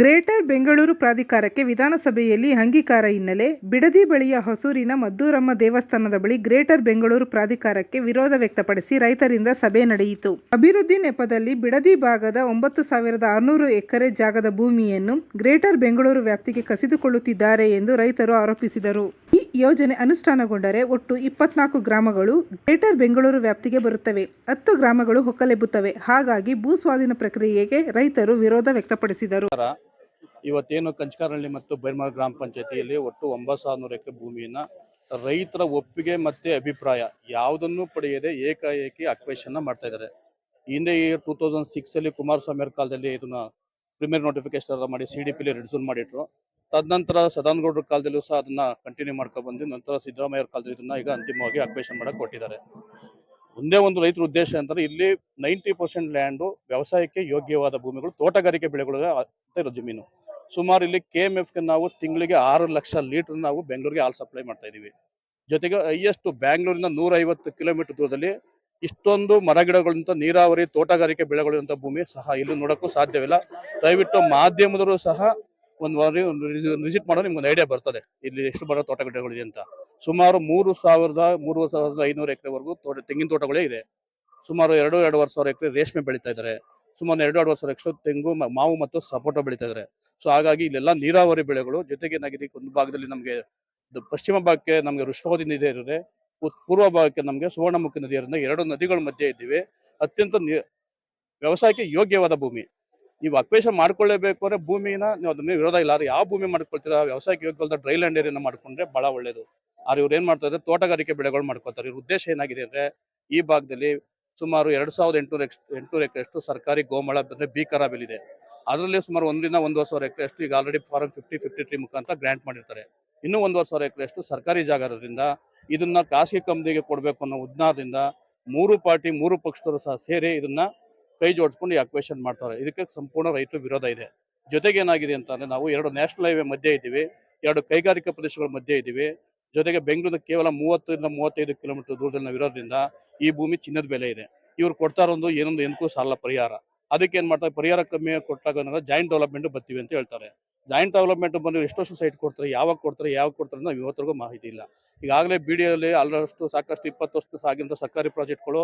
Greater Bengaluru ಪ್ರಾಧಿಕಾರಕ್ಕೆ ವಿಧಾನಸಭೆಯಲ್ಲಿ ಅಂಗೀಕಾರ ಹಿನ್ನೆಲೆ ಬಿಡದಿ ಬಳಿಯ ಹೊಸೂರಿನ ಮದ್ದೂರಮ್ಮ ದೇವಸ್ಥಾನದ ಬಳಿ ಗ್ರೇಟರ್ ಬೆಂಗಳೂರು ಪ್ರಾಧಿಕಾರಕ್ಕೆ ವಿರೋಧ ವ್ಯಕ್ತಪಡಿಸಿ ರೈತರಿಂದ ಸಭೆ ನಡೆಯಿತು. ಅಭಿವೃದ್ಧಿ ನೆಪದಲ್ಲಿ ಬಿಡದಿ ಭಾಗದ ಒಂಬತ್ತು ಸಾವಿರದ ಆರುನೂರು ಎಕರೆ ಜಾಗದ ಭೂಮಿಯನ್ನು ಗ್ರೇಟರ್ ಬೆಂಗಳೂರು ವ್ಯಾಪ್ತಿಗೆ ಕಸಿದುಕೊಳ್ಳುತ್ತಿದ್ದಾರೆ ಎಂದು ರೈತರು ಆರೋಪಿಸಿದರು. ಈ ಯೋಜನೆ ಅನುಷ್ಠಾನಗೊಂಡರೆ ಒಟ್ಟು ಇಪ್ಪತ್ನಾಲ್ಕು ಗ್ರಾಮಗಳು ಗ್ರೇಟರ್ ಬೆಂಗಳೂರು ವ್ಯಾಪ್ತಿಗೆ ಬರುತ್ತವೆ. ಹತ್ತು ಗ್ರಾಮಗಳು ಹೊಕ್ಕಲೆಬ್ಬುತ್ತವೆ. ಹಾಗಾಗಿ ಭೂ ಸ್ವಾಧೀನ ಪ್ರಕ್ರಿಯೆಗೆ ರೈತರು ವಿರೋಧ ವ್ಯಕ್ತಪಡಿಸಿದರು. ಇವತ್ತೇನು ಕಂಚಕಾರಹಳ್ಳಿ ಮತ್ತು ಬೈರ್ಮಾರ್ ಗ್ರಾಮ ಪಂಚಾಯತಿಯಲ್ಲಿ ಒಟ್ಟು ಒಂಬತ್ತು ಸಾವಿರ ಎಕರೆ ಭೂಮಿಯನ್ನು ರೈತರ ಒಪ್ಪಿಗೆ ಮತ್ತೆ ಅಭಿಪ್ರಾಯ ಯಾವುದನ್ನು ಪಡೆಯದೆ ಏಕಾಏಕಿ ಅಕ್ವೇಷನ್ ಮಾಡ್ತಾ ಇದ್ದಾರೆ. ಹಿಂದೆ ಈ ಟೂ ತೌಸಂಡ್ ಸಿಕ್ಸ್ ಅಲ್ಲಿ ಕುಮಾರಸ್ವಾಮಿ ಅವರ ಕಾಲದಲ್ಲಿ ಇದನ್ನ ಪ್ರಿಮಿಯರ್ ನೋಟಿಫಿಕೇಶನ್ ಮಾಡಿ ಸಿ ಡಿ ಪಿಲಿ ರಿಡ್ಯೂಸ್ ಮಾಡಿಟ್ರು. ತದನಂತರ ಸದಾನಗೌಡರ ಕಾಲದಲ್ಲೂ ಸಹ ಅದನ್ನ ಕಂಟಿನ್ಯೂ ಮಾಡ್ಕೊಂಡು ಬಂದು ನಂತರ ಸಿದ್ದರಾಮಯ್ಯ ಕಾಲದಲ್ಲಿ ಇದನ್ನ ಈಗ ಅಂತಿಮವಾಗಿ ಅಕ್ವೇಷನ್ ಮಾಡಕ್ಕೆ ಕೊಟ್ಟಿದ್ದಾರೆ. ಒಂದೇ ಒಂದು ರೈತರ ಉದ್ದೇಶ ಅಂತಂದ್ರೆ ಇಲ್ಲಿ ನೈಂಟಿ ಪರ್ಸೆಂಟ್ ಲ್ಯಾಂಡು ವ್ಯವಸಾಯಕ್ಕೆ ಯೋಗ್ಯವಾದ ಭೂಮಿಗಳು, ತೋಟಗಾರಿಕೆ ಬೆಳೆಗಳು ಇರೋ ಜಮೀನು. ಸುಮಾರು ಇಲ್ಲಿ ಕೆ ಎಂ ಎಫ್ಗೆ ನಾವು ತಿಂಗಳಿಗೆ ಆರು ಲಕ್ಷ ಲೀಟರ್ ನಾವು ಬೆಂಗಳೂರಿಗೆ ಹಾಲು ಸಪ್ಲೈ ಮಾಡ್ತಾ ಇದ್ದೀವಿ ಜೊತೆಗೆ ಹೈಯೆಸ್ಟ್ ಬ್ಯಾಂಗ್ಳೂರಿನ ನೂರ ಐವತ್ತು ಕಿಲೋಮೀಟರ್ ದೂರದಲ್ಲಿ ಇಷ್ಟೊಂದು ಮರಗಿಡಗಳಂತ ನೀರಾವರಿ, ತೋಟಗಾರಿಕೆ ಬೆಳೆಗಳಿರುವಂಥ ಭೂಮಿ ಸಹ ಇಲ್ಲಿ ನೋಡೋಕ್ಕೂ ಸಾಧ್ಯವಿಲ್ಲ. ದಯವಿಟ್ಟು ಮಾಧ್ಯಮದವರು ಸಹ ಒಂದು ವಾರಿ ವಿಸಿಟ್ ಮಾಡೋ ನಿಮ್ಗೆ ಒಂದು ಐಡಿಯಾ ಬರ್ತದೆ. ಇಲ್ಲಿ ಎಷ್ಟು ಬರೋ ತೋಟಗಿಡಗಳಿದೆ ಅಂತ. ಸುಮಾರು ಮೂರು ಸಾವಿರದ ಮೂರು ಸಾವಿರದ ಐನೂರು ಎಕರೆವರೆಗೂ ತೋಟ, ತೆಂಗಿನ ತೋಟಗಳೇ ಇದೆ. ಸುಮಾರು ಎರಡು, ಎರಡೂವರೆ ಸಾವಿರ ಎಕರೆ ರೇಷ್ಮೆ ಬೆಳೀತಾ ಇದ್ದಾರೆ. ಸುಮಾರು ಎರಡು ಎರಡು ವರ್ಷ ಲಕ್ಷ ತೆಂಗು ಮಾವು ಮತ್ತು ಸಪೋಟ ಬೆಳೀತಾ ಇದ್ದಾರೆ ಸೊ ಹಾಗಾಗಿ ಇಲ್ಲೆಲ್ಲ ನೀರಾವರಿ ಬೆಳೆಗಳು ಜೊತೆಗೆ ಏನಾಗಿದೆ ಒಂದು ಭಾಗದಲ್ಲಿ ನಮಗೆ ಪಶ್ಚಿಮ ಭಾಗಕ್ಕೆ ನಮಗೆ ಋಷಭವತಿ ನದಿ ಇರುತ್ತೆ. ಪೂರ್ವ ಭಾಗಕ್ಕೆ ನಮಗೆ ಸುವರ್ಣಮುಖಿ ನದಿ ಇರೋದ್ರಿಂದ ಎರಡು ನದಿಗಳ ಮಧ್ಯೆ ಇದ್ದೀವಿ. ಅತ್ಯಂತ ವ್ಯವಸಾಯಕ್ಕೆ ಯೋಗ್ಯವಾದ ಭೂಮಿ. ನೀವು ಅಕ್ವೇಷನ್ ಮಾಡ್ಕೊಳ್ಳೇಬೇಕು ಅಂದ್ರೆ ಭೂಮಿನ ನೀವು ಅದನ್ನ ವಿರೋಧ ಇಲ್ಲ. ಯಾವ ಭೂಮಿ ಮಾಡ್ಕೊಳ್ತೀರಾ? ವ್ಯವಸಾಯಕ್ಕೆ ಯೋಗ್ಯವಾದ ಡ್ರೈ ಲ್ಯಾಂಡ್ ಏರಿಯಾನ ಮಾಡ್ಕೊಂಡ್ರೆ ಬಹಳ ಒಳ್ಳೇದು. ಆದ್ರೆ ಇವ್ರು ಏನ್ ಮಾಡ್ತಾರೆ ತೋಟಗಾರಿಕೆ ಬೆಳೆಗಳು ಮಾಡ್ಕೊತಾರೆ ಇವ್ರ ಉದ್ದೇಶ ಏನಾಗಿದೆ ಅಂದ್ರೆ ಈ ಭಾಗದಲ್ಲಿ ಸುಮಾರು ಎರಡು ಸಾವಿರದ ಎಂಟುನೂರ ಎಂಟುನೂರ ಎಕರೆಷ್ಟು ಸರ್ಕಾರಿ ಗೋಮಳ ಅಂದರೆ ಬಿ ಖರಾಬಿಲ್ ಇದೆ ಅದರಲ್ಲಿ ಸುಮಾರು ಒಂದರಿಂದ ಒಂದೂವರೆ ಸಾವಿರ ಎಕರೆ ಅಷ್ಟು ಈಗ already form fifty fifty three ಮುಖಾಂತರ ಗ್ರಾಂಟ್ ಮಾಡಿರ್ತಾರೆ. ಇನ್ನೂ ಒಂದೂವರೆ ಸಾವಿರ ಎಕರೆ ಅಷ್ಟು ಸರ್ಕಾರಿ ಜಾಗ ಇರೋದ್ರಿಂದ ಇದನ್ನ ಖಾಸಗಿ ಕಂಪ್ನಿಗೆ ಕೊಡಬೇಕು ಅನ್ನೋ ಉದ್ನಾರದಿಂದ ಮೂರು ಪಾರ್ಟಿ, ಮೂರು ಪಕ್ಷದವರು ಸಹ ಸೇರಿ ಇದನ್ನ ಕೈ ಜೋಡಿಸ್ಕೊಂಡು ಅಕ್ವೇಷನ್ ಮಾಡ್ತಾರೆ. ಇದಕ್ಕೆ ಸಂಪೂರ್ಣ ರೈತರ ವಿರೋಧ ಇದೆ. ಜೊತೆಗೆ ಏನಾಗಿದೆ ಅಂತಂದ್ರೆ ನಾವು ಎರಡು ನ್ಯಾಷನಲ್ ಹೈವೇ ಮಧ್ಯೆ ಇದ್ದೀವಿ, ಎರಡು ಕೈಗಾರಿಕಾ ಪ್ರದೇಶಗಳ ಮಧ್ಯೆ ಇದ್ದೀವಿ ಜೊತೆಗೆ ಬೆಂಗಳೂರಿನ ಕೇವಲ ಮೂವತ್ತರಿಂದ ಮೂವತ್ತೈದು ಕಿಲೋಮೀಟರ್ ದೂರದಲ್ಲಿ ನಾವು ಇರೋದ್ರಿಂದ ಈ ಭೂಮಿ ಚಿನ್ನದ ಬೆಲೆ ಇದೆ. ಇವ್ರು ಕೊಡ್ತಾರೊಂದು ಏನೊಂದು ಏನಕ್ಕೂ ಸಾಲ ಪರಿಹಾರ. ಅದಕ್ಕೆ ಏನ್ ಮಾಡ್ತಾರೆ, ಪರಿಹಾರ ಕಮ್ಮಿ ಕೊಟ್ಟಾಗ ಜಾಯಿಂಟ್ ಡೆವಲಪ್ಮೆಂಟ್ ಬರ್ತೀವಿ ಅಂತ ಹೇಳ್ತಾರೆ. ಜಾಯಿಂಟ್ ಡೆವಲಪ್ಮೆಂಟ್ ಬಂದು ಎಷ್ಟು ಸೈಟ್ ಕೊಡ್ತಾರೆ, ಯಾವಾಗ ಕೊಡ್ತಾರೆ ಯಾವಾಗ ಕೊಡ್ತಾರೆ ನಾವು ಇವತ್ತರೆಗೂ ಮಾಹಿತಿ ಇಲ್ಲ. ಈಗಾಗಲೇ ಬಿ ಡಿ ಅಲ್ಲಿ ಸಾಕಷ್ಟು ಇಪ್ಪತ್ತು ವರ್ಷ ಆಗಿರೋ ಸರ್ಕಾರಿ ಪ್ರಾಜೆಕ್ಟ್ಗಳು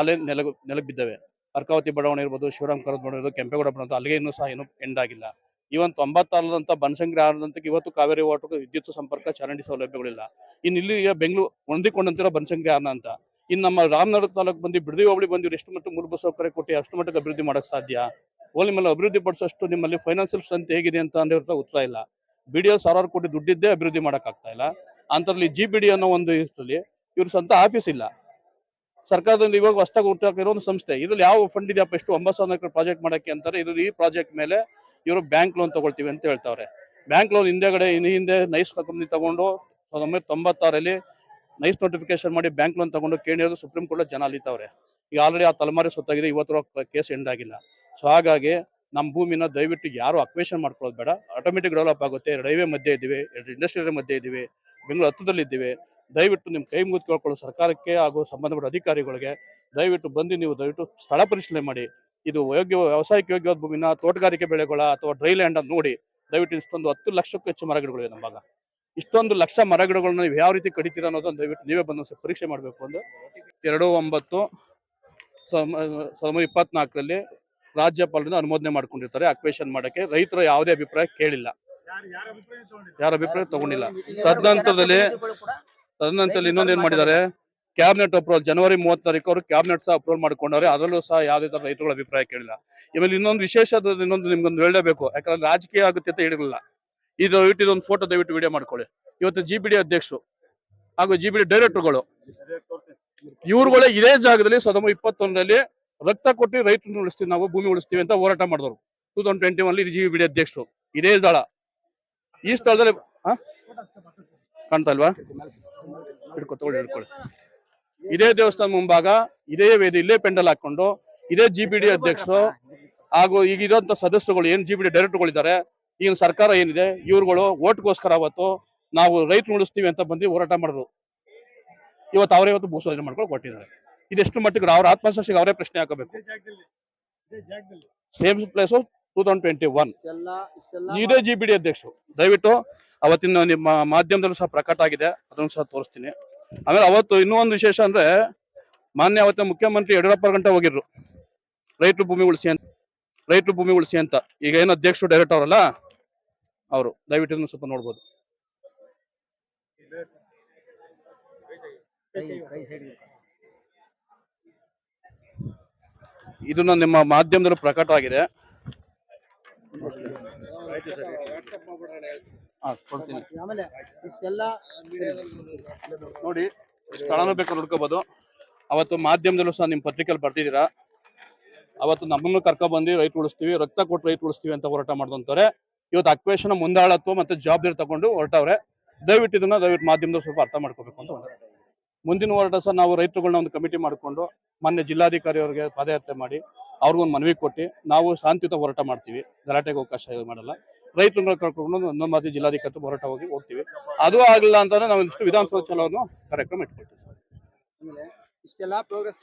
ಅಲ್ಲೇ ನೆಲ ನೆಲಬಿದ್ದವೆ ಬಿದ್ದವೆ. ಅರ್ಕಾವತಿ ಬಡಾವಣೆ ಇರ್ಬೋದು, ಶಿವರಾಮ್ ಕರದ್ ಬಡಾವಣೆ ಇರ್ಬೋದು, ಕೆಂಪೇಗೌಡ ಬಡಾವಣೆ ಅಲ್ಲಿಗೆ ಇನ್ನೂ ಸಹ ಏನು ಎಂಡ್ ಆಗಿಲ್ಲ. ಇವನ್ ತೊಂಬತ್ತಾರದಂತ ಬನಶಂಕರಿ ಆರದಂತ ಇವತ್ತು ಕಾವೇರಿ ವಾಟರ್ ವಿದ್ಯುತ್ ಸಂಪರ್ಕ ಚರಂಡಿ ಸೌಲಭ್ಯಗಳಿಲ್ಲ. ಇನ್ನು ಇಲ್ಲಿ ಬೆಂಗಳೂರು ಹೊಂದಿಕೊಂಡಂತಿರೋ ಬನಶಂಕರಿ ಆರ್ನ ಅಂತ. ಇನ್ನು ನಮ್ಮ ರಾಮನಗರ ತಾಲೂಕು ಬಂದು ಬಿಡದಿ ಹೋಬಳಿ ಬಂದಿರೋ ಎಷ್ಟು ಮಟ್ಟ ಮೂಲಭೂತ ಸೌಕರ್ಯ ಕೊಟ್ಟು ಅಷ್ಟು ಮಟ್ಟಿಗೆ ಅಭಿವೃದ್ಧಿ ಮಾಡಕ್ಕೆ ಸಾಧ್ಯ? ಓಲಿ ಮೇಲೆ ಅಭಿವೃದ್ಧಿ ಪಡಿಸೋಷ್ಟು ನಿಮ್ಮಲ್ಲಿ ಫೈನಾನ್ಷಿಯಲ್ ಸ್ಟ್ರೆಂತ್ ಹೇಗಿದೆ ಅಂತ ಅಂದ್ರೆ ಉತ್ತರ ಇಲ್ಲ. ಬಿ ಡಿ ಸಾವಿರಾರು ಕೋಟಿ ದುಡ್ಡಿದ್ದೇ ಅಭಿವೃದ್ಧಿ ಮಾಡೋಕ್ಕಾಗ್ತಾ ಇಲ್ಲ. ಅಂತರಲ್ಲಿ ಜಿ ಬಿ ಡಿ ಅನ್ನೋ ಒಂದು ಇಷ್ಟರಲ್ಲಿ ಇವ್ರ ಸ್ವಂತ ಆಫೀಸ್ ಇಲ್ಲ. ಸರ್ಕಾರದಲ್ಲಿ ಇವಾಗ ಹೊಸದಾಗಿ ಹುಟ್ಟಾಕಿರೋ ಒಂದು ಸಂಸ್ಥೆ. ಇದ್ರಲ್ಲಿ ಯಾವ ಫಂಡ್ ಇದೆಯಪ್ಪ ಎಷ್ಟು ಒಂಬತ್ತು ಸಾವಿರ ಎಕರೆ ಪ್ರಾಜೆಕ್ಟ್ ಮಾಡಕ್ಕೆ ಅಂತಾರೆ ಇದು ಈ ಪ್ರಾಜೆಕ್ಟ್ ಮೇಲೆ ಇವರು ಬ್ಯಾಂಕ್ ಲೋನ್ ತಗೊಳ್ತೀವಿ ಅಂತ ಹೇಳ್ತಾವ್ರೆ. ಬ್ಯಾಂಕ್ ಲೋನ್ ಹಿಂದೆಗಡೆ ಹಿಂದೆ ನೈಸ್ ಕಂಪ್ನಿ ತಗೊಂಡು ಸಾವಿರದ ಒಂಬೈನೂರ ತೊಂಬತ್ತಾರಲ್ಲಿ ನೈಸ್ ನೋಟಿಫಿಕೇಶನ್ ಮಾಡಿ ಬ್ಯಾಂಕ್ ಲೋನ್ ತಗೊಂಡು ಕೇಳಿರೋದು ಸುಪ್ರೀಂ ಕೋರ್ಟ್ ಜನ ಅಲಿತಾವ್ರೆ. ಈಗ ಆಲ್ರೆಡಿ ಆ ತಲೆಮಾರಿ ಸೊತ್ತಾಗಿದೆ ಇವತ್ತರ ಕೇಸ್ ಎಂಡ್ ಆಗಿಲ್ಲ. ಸೊ ಹಾಗಾಗಿ ನಮ್ಮ ಭೂಮಿನ ದಯವಿಟ್ಟು ಯಾರು ಅಕ್ವೇಷನ್ ಮಾಡ್ಕೊಳ್ಳೋದು ಬೇಡ. ಆಟೋಮೆಟಿಕ್ ಡೆವಲಪ್ ಆಗುತ್ತೆ. ರೈಲ್ವೆ ಮಧ್ಯ ಇದ್ದೀವಿ, ಎರಡು ಇಂಡಸ್ಟ್ರಿಯಲ್ ಮಧ್ಯೆ ಇದ್ದೀವಿ, ಬೆಂಗಳೂರು ಹತ್ತದಲ್ಲಿ ಇದ್ದೀವಿ ದಯವಿಟ್ಟು ನಿಮ್ಮ ಕೈ ಮುಗಿದು ಕೇಳ್ಕೊಳ್ಳೋ ಸರ್ಕಾರಕ್ಕೆ ಹಾಗೂ ಸಂಬಂಧಪಟ್ಟ ಅಧಿಕಾರಿಗಳಿಗೆ ದಯವಿಟ್ಟು ಬಂದು ನೀವು ದಯವಿಟ್ಟು ಸ್ಥಳ ಪರಿಶೀಲನೆ ಮಾಡಿ. ಇದು ಯೋಗ್ಯ ವ್ಯವಸಾಯಕ್ಕೆ ಯೋಗ್ಯವಾದ ಭೂಮಿನ ತೋಟಗಾರಿಕೆ ಬೆಳೆಗಳ ಅಥವಾ ಡ್ರೈ ಲ್ಯಾಂಡ್ ಅನ್ನು ನೋಡಿ. ದಯವಿಟ್ಟು ಇಷ್ಟೊಂದು ಹತ್ತು ಲಕ್ಷಕ್ಕೂ ಹೆಚ್ಚು ಮರಗಿಡಗಳಿವೆ ನಮ್ಮ ಭಾಗ ಇಷ್ಟೊಂದು ಲಕ್ಷ ಮರಗಿಡಗಳನ್ನ ನೀವು ಯಾವ ರೀತಿ ಕಡಿತೀರ ಅನ್ನೋದನ್ನ ದಯವಿಟ್ಟು ನೀವೇ ಬಂದು ಪರೀಕ್ಷೆ ಮಾಡಬೇಕು ಒಂದು. ಎರಡು ಒಂಬತ್ತು ಸಾವಿರದ ಇಪ್ಪತ್ನಾಲ್ಕರಲ್ಲಿ ರಾಜ್ಯಪಾಲರಿಂದ ಅನುಮೋದನೆ ಮಾಡ್ಕೊಂಡಿರ್ತಾರೆ. ಅಕ್ವೇಶನ್ ಮಾಡಕ್ಕೆ ರೈತರ ಯಾವುದೇ ಅಭಿಪ್ರಾಯ ಕೇಳಿಲ್ಲ. ಯಾರ ಅಭಿಪ್ರಾಯ ತಗೊಂಡಿಲ್ಲ? ತದನಂತರದಲ್ಲಿ ತದನಂತರ ಇನ್ನೊಂದು ಏನ್ ಮಾಡಿದ್ದಾರೆ? ಕ್ಯಾಬಿನೆಟ್ ಅಪ್ರೂವಲ್ ಜನವರಿ ಮೂವತ್ ತಾರೀಕು ಅವರು ಕ್ಯಾಬಿನೆಟ್ ಸಹ ಅಪ್ರೂವಲ್ ಮಾಡ್ಕೊಂಡವ್ರೆ. ಅದರಲ್ಲೂ ಸಹ ಯಾವುದೇ ತರ ರೈತರುಗಳ ಅಭಿಪ್ರಾಯ ಕೇಳಿಲ್ಲ. ಇವಾಗ ಇನ್ನೊಂದು ವಿಶೇಷ ಇನ್ನೊಂದು ನಿಮ್ಗೊಂದು ಹೇಳಲೇಬೇಕು. ಯಾಕಂದ್ರೆ ರಾಜಕೀಯ ಆಗುತ್ತೆ ಅಂತ ಹೇಳಿರಲಿಲ್ಲ. ಇದು ದಯವಿಟ್ಟು ಒಂದು ಫೋಟೋ ದಯವಿಟ್ಟು ವಿಡಿಯೋ ಮಾಡ್ಕೊಳ್ಳಿ. ಇವತ್ತು ಜಿ ಬಿ ಡಿ ಅಧ್ಯಕ್ಷರು ಹಾಗೂ ಜಿ ಬಿ ಡಿ ಡೈರೆಕ್ಟರ್ಗಳು ಇವ್ರುಗಳೇ ಇದೇ ಜಾಗದಲ್ಲಿ ಸಾವಿರದ ಇಪ್ಪತ್ತೊಂದರಲ್ಲಿ ರಕ್ತ ಕೊಟ್ಟು ರೈತರನ್ನು ಉಳಿಸ್ತೀವಿ ನಾವು ಭೂಮಿ ಉಳಿಸ್ತೀವಿ ಅಂತ ಹೋರಾಟ ಮಾಡಿದ್ರು ಟೂ ತೌಸಂಡ್ ಟ್ವೆಂಟಿ ಒನ್ ಇದು ಜಿ ಬಿ ಡಿ ಅಧ್ಯಕ್ಷರು. ಇದೇ ಸ್ಥಳ. ಈ ಸ್ಥಳದಲ್ಲಿ? ಕಾಣ್ತಾ ಇಲ್ವಾ? ಹಿಡ್ಕೊ ತಗೊಳ್ಳಿ ಹಿಡ್ಕೊಳ್ಳಿ. ಇದೇ ದೇವಸ್ಥಾನ ಮುಂಭಾಗ ಇದೇ ವೇದಿ ಇಲ್ಲೇ ಪೆಂಡಲ್ ಹಾಕೊಂಡು ಇದೇ ಜಿ ಬಿ ಡಿ ಅಧ್ಯಕ್ಷರು ಹಾಗೂ ಈಗ ಇರೋಂತ ಸದಸ್ಯರುಗಳು ಏನ್ ಜಿ ಬಿ ಡಿ ಡೈರೆಕ್ಟರ್ಗಳಿದ್ದಾರೆ ಈಗಿನ ಸರ್ಕಾರ ಏನಿದೆ ಇವ್ರುಗಳು ಓಟ್ಗೋಸ್ಕರ ಅವತ್ತು ನಾವು ರೈತರು ಉಳಿಸ್ತೀವಿ ಅಂತ ಬಂದು ಹೋರಾಟ ಮಾಡಿದ್ರು. ಇವತ್ತು ಅವರೇ ಇವತ್ತು ಭೂಸ್ವಾಧೀನ ಮಾಡ್ಕೊಂಡು ಕೊಟ್ಟಿದ್ದಾರೆ. ಇದೆಷ್ಟು ಮಟ್ಟಿಗೆ ಅವ್ರ ಆತ್ಮಸಾಕ್ಷಿಗೆ ಅವರೇ ಪ್ರಶ್ನೆ ಹಾಕಬೇಕು. Same place two thousand twenty one ಇದೇ ಜಿ ಬಿ ಡಿ ಅಧ್ಯಕ್ಷರು. ದಯವಿಟ್ಟು ಅವತ್ತಿನ ನಿಮ್ಮ ಮಾಧ್ಯಮದಲ್ಲೂ ಸಹ ಪ್ರಕಟ ಆಗಿದೆ. ಅದನ್ನು ಸಹ ತೋರಿಸ್ತೀನಿ. ಆಮೇಲೆ ಅವತ್ತು ಇನ್ನೂ ಒಂದು ವಿಶೇಷ ಅಂದ್ರೆ, ಮಾನ್ಯ ಅವತ್ತಿನ ಮುಖ್ಯಮಂತ್ರಿ ಯಡಿಯೂರಪ್ಪ ಗಂಟೆ ಹೋಗಿದ್ರು. ರೈತರು ಭೂಮಿ ಉಳಿಸಿ ಅಂತ. ರೈತರು ಭೂಮಿ ಉಳಿಸಿ ಅಂತ. ಈಗ ಏನು ಅಧ್ಯಕ್ಷರು ಡೈರೆಕ್ಟ್ ಅವರಲ್ಲ? ಅವರು. ದಯವಿಟ್ಟು ಸ್ವಲ್ಪ ನೋಡ್ಬೋದು. ಇದನ್ನ ನಿಮ್ಮ ಮಾಧ್ಯಮದಲ್ಲೂ ಪ್ರಕಟ ಆಗಿದೆ ಕೊಡ್ತೀನಿ. ಆಮೇಲೆ ಇಷ್ಟೆಲ್ಲ ನೋಡಿ ಸ್ಥಳನೂ ಬೇಕಾದ್ರೆ ನೋಡ್ಕೋಬಹುದು ಅವತ್ತು ಮಾಧ್ಯಮದಲ್ಲೂ ಸಹ ನಿಮ್ಮ ಪತ್ರಿಕೆಯಲ್ಲಿ ಬರ್ತಿದ್ದೀರಾ ಅವತ್ತು ನಮ್ಮನ್ನು ಕರ್ಕೊಂಡ್ ಬಂದು ರೈತ ಉಳಿಸ್ತೀವಿ ರಕ್ತ ಕೊಟ್ಟು ರೈತ ಉಳಿಸ್ತೀವಿ ಅಂತ ಹೋರಾಟ ಮಾಡ್ದಂತಾರೆ ಇವತ್ತು ಅಕ್ವೇಶನ ಮುಂದಾಳತ್ವ ಮತ್ತೆ ಜವಾಬ್ದಾರಿ ತಗೊಂಡು ಹೊರಟವ್ರೆ. ದಯವಿಟ್ಟು ಇದನ್ನ ದಯವಿಟ್ಟು ಮಾಧ್ಯಮದಲ್ಲಿ ಸ್ವಲ್ಪ ಅರ್ಥ ಮಾಡ್ಕೋಬೇಕು ಅಂತ. ಮುಂದಿನ ಹೋರಾಟ ಸಹ ನಾವು ರೈತರುಗಳನ್ನ ಒಂದು ಕಮಿಟಿ ಮಾಡಿಕೊಂಡು ಮೊನ್ನೆ ಜಿಲ್ಲಾಧಿಕಾರಿ ಅವರಿಗೆ ಪಾದಯಾತ್ರೆ ಮಾಡಿ ಅವ್ರಿಗೊಂದು ಮನವಿ ಕೊಟ್ಟು ನಾವು ಶಾಂತಿಯುತ ಹೋರಾಟ ಮಾಡ್ತೀವಿ. ಗಲಾಟೆಗೆ ಅವಕಾಶ ಇದು ಮಾಡಲ್ಲ. ರೈತರುಗಳ ಕರ್ಕೊಂಡು ನಮ್ಮ ಮಾತಿ ಜಿಲ್ಲಾಧಿಕಾರಿ ಹೋರಾಟ ಹೋಗಿ ಹೋಗ್ತೀವಿ. ಅದು ಆಗಲಿಲ್ಲ ಅಂತಂದ್ರೆ ನಾವು ಇಷ್ಟು ವಿಧಾನಸೌಧ ಚಲೋ ಕಾರ್ಯಕ್ರಮ ಇಟ್ಕೊಳ್ತೀವಿ ಸರ್. ಇಷ್ಟೆಲ್ಲ ಪ್ರೋಗ್ರೆಸ್